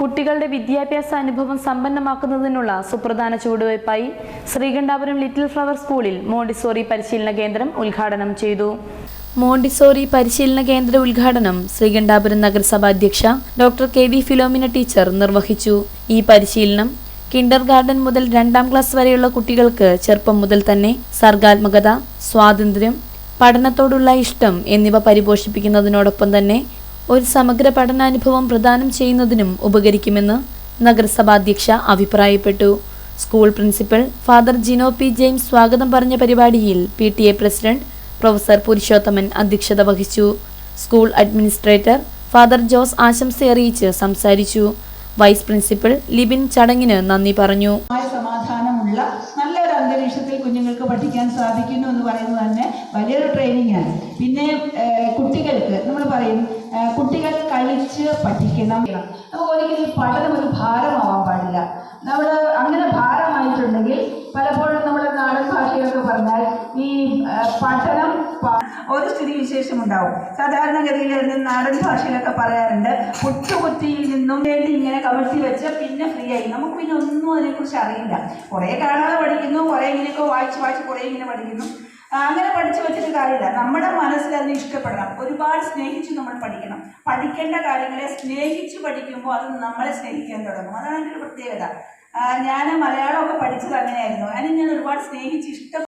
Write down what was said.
കുട്ടികളുടെ വിദ്യാഭ്യാസ അനുഭവം സമ്പന്നമാക്കുന്നതിനുള്ള സുപ്രധാന ചുവടുവയ്പായി ശ്രീകണ്ഠാപുരം ലിറ്റിൽ ഫ്ലവർ സ്കൂളിൽ മോണ്ടിസോറി പരിശീലന കേന്ദ്രം ഉദ്ഘാടനം ചെയ്തു. മോണ്ടിസോറി പരിശീലന കേന്ദ്ര ഉദ്ഘാടനം ശ്രീകണ്ഠാപുരം നഗരസഭാ അധ്യക്ഷ doctor K V Philomina teacher നിർവഹിച്ചു. ഈ പരിശീലനം കിൻഡർ ഗാർഡൻ മുതൽ രണ്ടാം ക്ലാസ് വരെയുള്ള കുട്ടികൾക്ക് ചെറുപ്പം മുതൽ തന്നെ സർഗാത്മകത സ്വാതന്ത്ര്യം പഠനത്തോടുള്ള ഇഷ്ടം എന്നിവ പരിപോഷിപ്പിക്കുന്നതിനോടൊപ്പം തന്നെ ഒരു സമഗ്ര പഠനാനുഭവം പ്രദാനം ചെയ്യുന്നതിനും ഉപകരിക്കുമെന്ന് നഗരസഭാധ്യക്ഷ അഭിപ്രായപ്പെട്ടു. School principal father Jino P James സ്വാഗതം പറഞ്ഞ പരിപാടിയിൽ P T A president professor Purushothaman അധ്യക്ഷത വഹിച്ചു. സ്കൂൾ അഡ്മിനിസ്ട്രേറ്റർ ഫാദർ ജോസ് ആശംസ അറിയിച്ച് സംസാരിച്ചു. വൈസ് പ്രിൻസിപ്പൽ ലിബിൻ ചടങ്ങിന് നന്ദി പറഞ്ഞു. സമാധാനമുള്ള നല്ലൊരു അന്തരീക്ഷത്തിൽ കുഞ്ഞുങ്ങൾക്ക് പഠിക്കാൻ സാധിക്കുന്നു എന്ന് പറയുന്നത് തന്നെ വലിയൊരു ട്രെയിനിങ് ആണ്. പിന്നെ പറയും കുട്ടികൾ കളിച്ച് പഠിക്കണം. നമുക്ക് ഒരിക്കലും പഠനം ഒരു ഭാരമാവാൻ പാടില്ല. നമ്മൾ അങ്ങനെ ഭാരമായിട്ടുണ്ടെങ്കിൽ പലപ്പോഴും നമ്മുടെ നാടൻ ഭാഷയൊക്കെ പറഞ്ഞാൽ ഈ പഠനം ഒരു സ്ഥിതിവിശേഷം ഉണ്ടാവും സാധാരണഗതിയിൽ നാടൻ ഭാഷയിലൊക്കെ പറയാറുണ്ട് കുറ്റകുറ്റിയിൽ നിന്നും വേണ്ടി ഇങ്ങനെ കമഴ്ത്തി വെച്ച് പിന്നെ ഫ്രീ ആയി. നമുക്ക് പിന്നെ ഒന്നും അതിനെക്കുറിച്ച് അറിയില്ല. കുറേ കാണാതെ പഠിക്കുന്നു കുറേ ഇങ്ങനെയൊക്കെ വായിച്ച് വായിച്ച് കുറേ ഇങ്ങനെ പഠിക്കുന്നു. അങ്ങനെ പഠിച്ചു വെച്ചിട്ട് കാര്യമില്ല. നമ്മുടെ മനസ്സിൽ അതിനെ ഇഷ്ടപ്പെടണം. ഒരുപാട് സ്നേഹിച്ച് നമ്മൾ പഠിക്കണം. പഠിക്കേണ്ട കാര്യങ്ങളെ സ്നേഹിച്ച് പഠിക്കുമ്പോൾ അത് നമ്മളെ സ്നേഹിക്കാൻ തുടങ്ങും. അതാണ് എന്റെ ഒരു പ്രത്യേകത. ഞാൻ മലയാളമൊക്കെ പഠിച്ചത് അങ്ങനെയായിരുന്നു. അതിന് ഞാൻ ഒരുപാട് സ്നേഹിച്ച് ഇഷ്ടപ്പെട്ട്